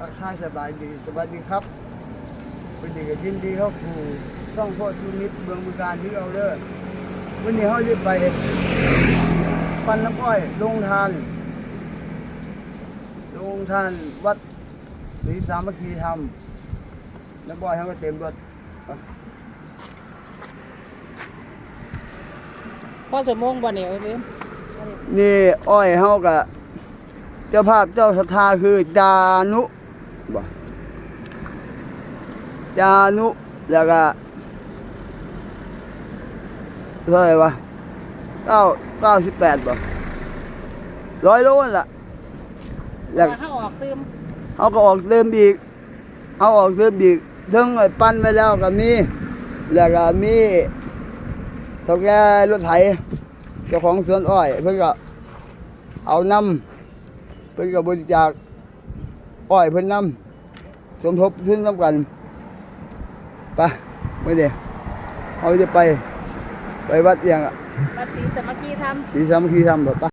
ทักทายสบายดี สวัสดีครับวันนี้ก็ยินดีเข้าสู่ช่องโพธินิตเมืองบุการที่เราเด้อวันนี้เขาจะไปปันน้ำอ้อยลงทานลงทานวัดศรีสามัคคีธรรมน้ำอ้อยเขาก็เต็มรถพ่อสมมงบ่เนี่ยเอ้ยลืมนี่อ้อยเฮากับเจ้าภาพเจ้าศรัทธาคือจานุ บ่จานุแล้วก็เท่าไหร่วะเก้าเก้าสิบแปดบ่ร้อยโลนั่นล่ะแล้วถ้าออกตืมเขาก็ออกเติมอีกเขาออกเติมอีกถึงไอ้ปั้นไว้แล้วก็มี แล้วก็มีเท่าแก่รถไถเจ้าของสวนอ้อย เพิ่นก็เอานำเพิ่นก็บริจาค อ้อยเพิ่นนำสมทบทุนนำกันไปไม่เด้เขาจะไป ไปวัดเอียงอะวัดศรีสามัคคีธรรมศรีสามัคคีธรรมแบบปะ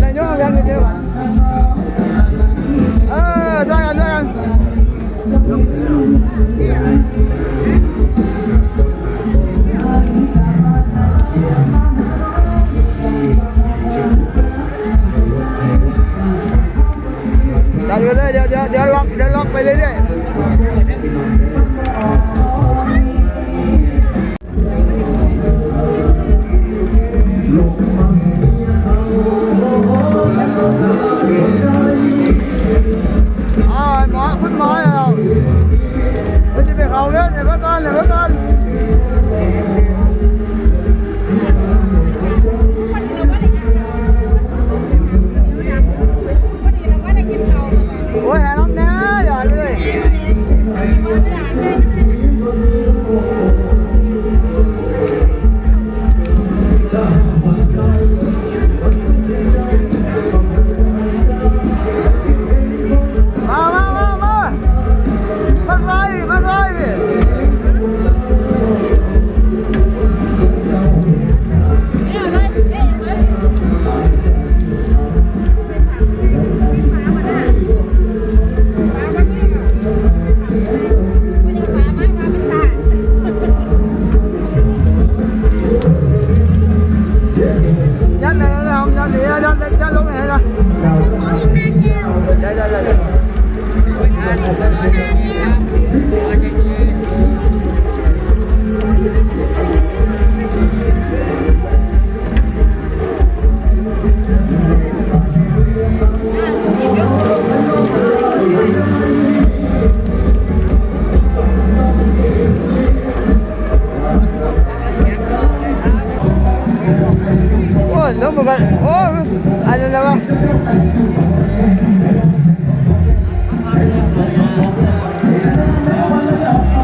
này nhớ không em kia bạn ơ cho ăn cho ăn Chờ đưa đây, đưa đưa đưa lock, đưa lock về đây đi. بطل بطل Thank you.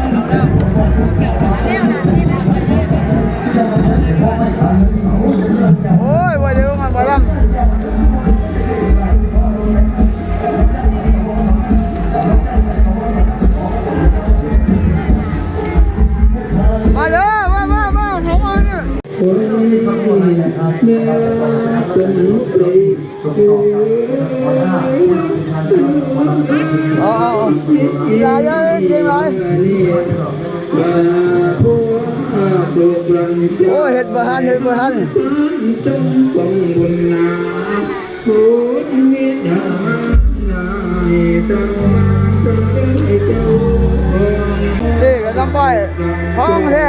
โลกโอ้เห็ดบ่หันเห็ดบ่หันาที่ก็ต้องไปห้องแท้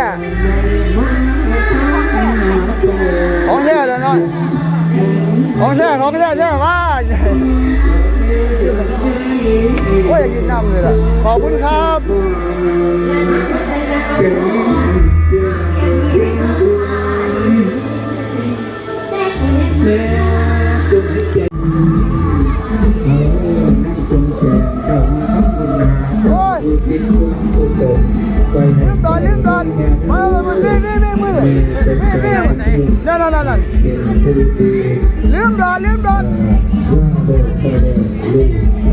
ห้องแท้เลยน้อยของแท้ของแท้แท้ว่าโอ้ยอยากกินน้ำเลยล่ะขอบคุณครับ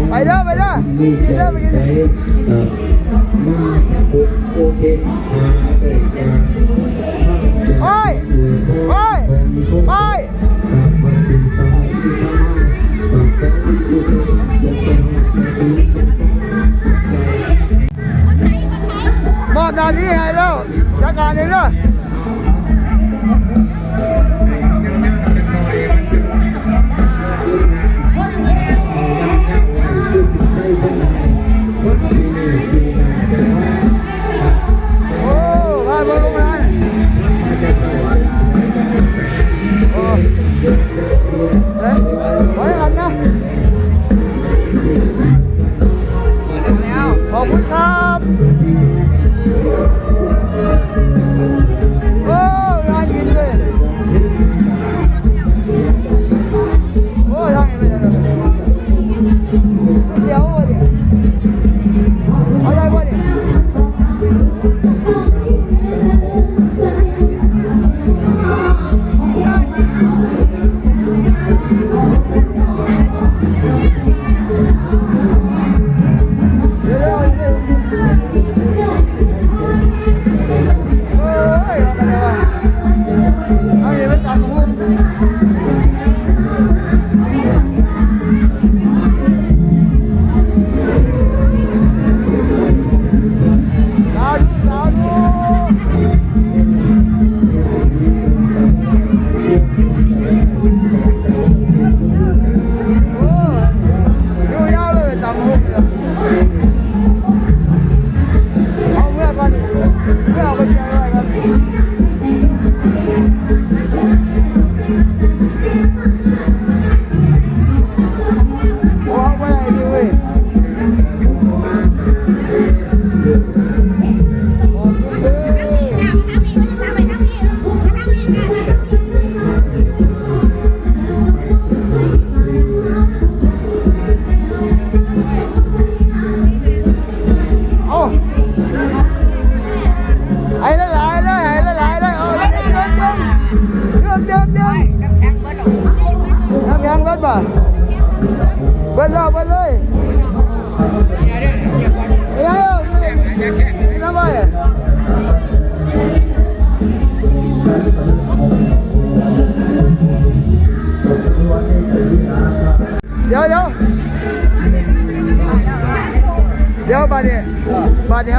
ไปเด้อไปเด้อกินเด้อไปกิน มาบุกโอกมานี้ยโอ้แล้วจัการเลยเนาะ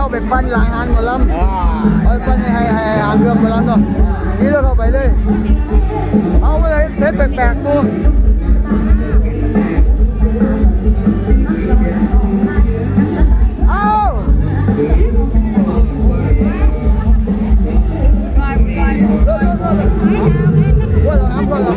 เอาไปปั้นหลังหานหมอลำเอาไปปั้นให้ให้ให้หางเครื่องหมอลำเนาะนี่เราเข้าไปเลย เอาไปเลยเพชรแปลกๆตัวเอาว่าเราน้ำว่าเรา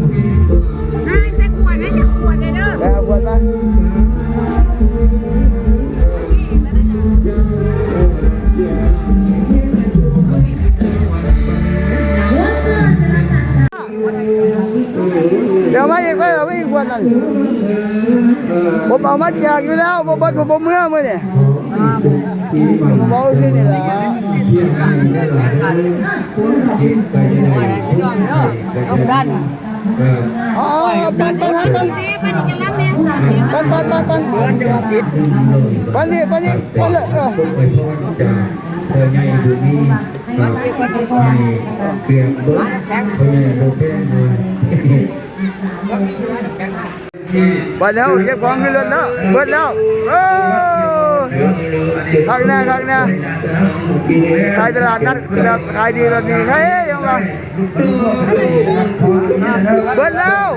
ดนี่เลยดิน่าจะขวดนะจะขวดเลยเด้อแล้วหมดมาเดี๋ยวมาอีกไปเอามาอีกขวดนั่นผมเอามาแจกอยู่แล้วผมบัดผมบ่เมื่อมื้อนี่ยผมบอกสินี่ล่ะ อ๋อปันปันปันปันปันปันปันปันปันปันนี่ปันนี่ปันเลยเออเออไงดูนี่ไงเกลียบเบิ้ลเพราะไงโอเคเลยปันแล้วเก็บของขึ้นรถแล้วเบิดแล้วโอ้ ข้างหน้าข้างหน้าขายตลาดนัดแบบขายดีแบบนี้ใครยังไงเบิดแล้ว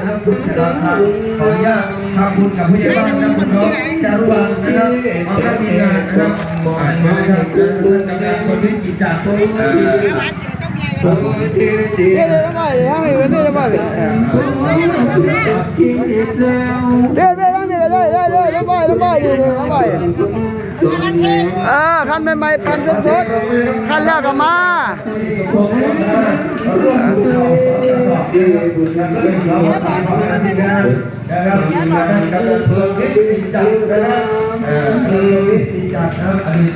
ขออนุญาตทำบุญกับผู้ใหญ่บ้านนะครับน้องจารุวรรณนะครับเอาได้มีงานนะครับหมอนมาจากคุณลุงกับนางคนที่กิจจากตัวเองโอ้ยเจ๊เจ๊เดี๋ยวเดี๋ยวทำไมทำไมเดี๋ยวทำไมกินอีกแล้วเดี๋ยวเดี๋ยวทำไม ได้ได้ได้ทำไมทำไมดีดีทำไมอ่าคันใหม่ๆปันสดๆคันแรกก็มานะครับมีงานกับเพื่อที่จจากนะครับเพื่อนที่จจากนะครับอันนี้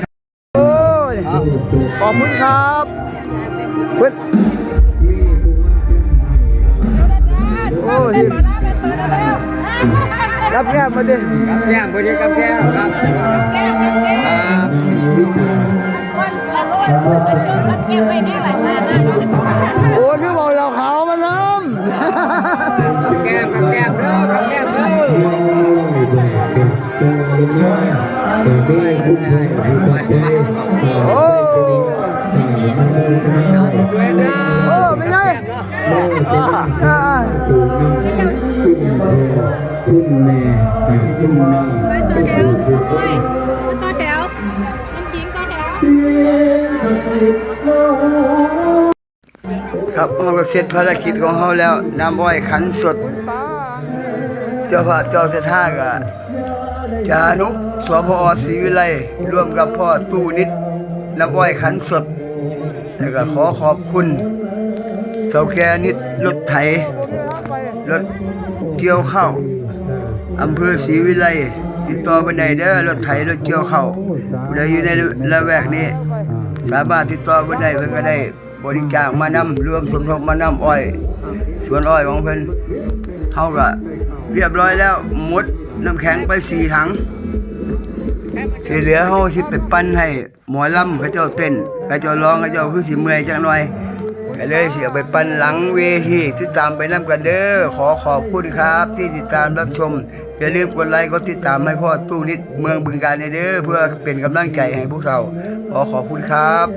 โอ้ยขอบคุณครับเพื่อนโอ้ย กับแก้มมาดิกับแก้มพอดีกับแก้มครับแก้มแก้มแก้มไปได้หลายหน้าหน้านี่โอ้ที่บอกเราขาวมันน้ำแก้มแก้มเด้อแก้มเด้อโอ้โอ้ไม่ใช่ คุณแม่แต่คุณน้องคุณปู่คุณพ่อต่อแถวจริงต่อแถวครับเราก็เสร็จภารกิจของเขาแล้วน้ำอ้อยขันสด เจ้าพระเจ้าเสถากะจานุสพอศรีวิไลร่วมกับพ่อตู้นิดน้ำอ้อยขันสด แล้วก็ขอขอบคุณเท่าแก่นิดรถไถรถเกี่ยวข้าว อำเภอศรีวิไลติดต่อไปไหนเด้อรถไถรถเกี่ยวข้าวผู้ใดอยู่ในละแวกนี้ สามารถติดต่อไปได้เพิ่นก็ได้บริจาคมานำรวมสมทบมานำอ้อยสวนอ้อยของเพิ่นเฮาก็เรียบร้อยแล้วหมดน้ำแข็งไปสี่ถังที่เหลือเฮาสิไปปั้นให้หมอลำเขาเจ้าเต้นเขาเจ้าร้องเขาเจ้าคือสิเมื่อยจังหน่อย ก็เลยสิเอาไปปันหลังเวทีที่ตามไปนํกันเด้อขอขอบคุณครับ ที่ติดตามรับชม อย่าลืมกดไลค์กดติดตามให้พ่อตู้นิดเมืองบึงการเด้อเพื่อเป็นกำลังใจให้พวกเรา ขอขอบคุณครับ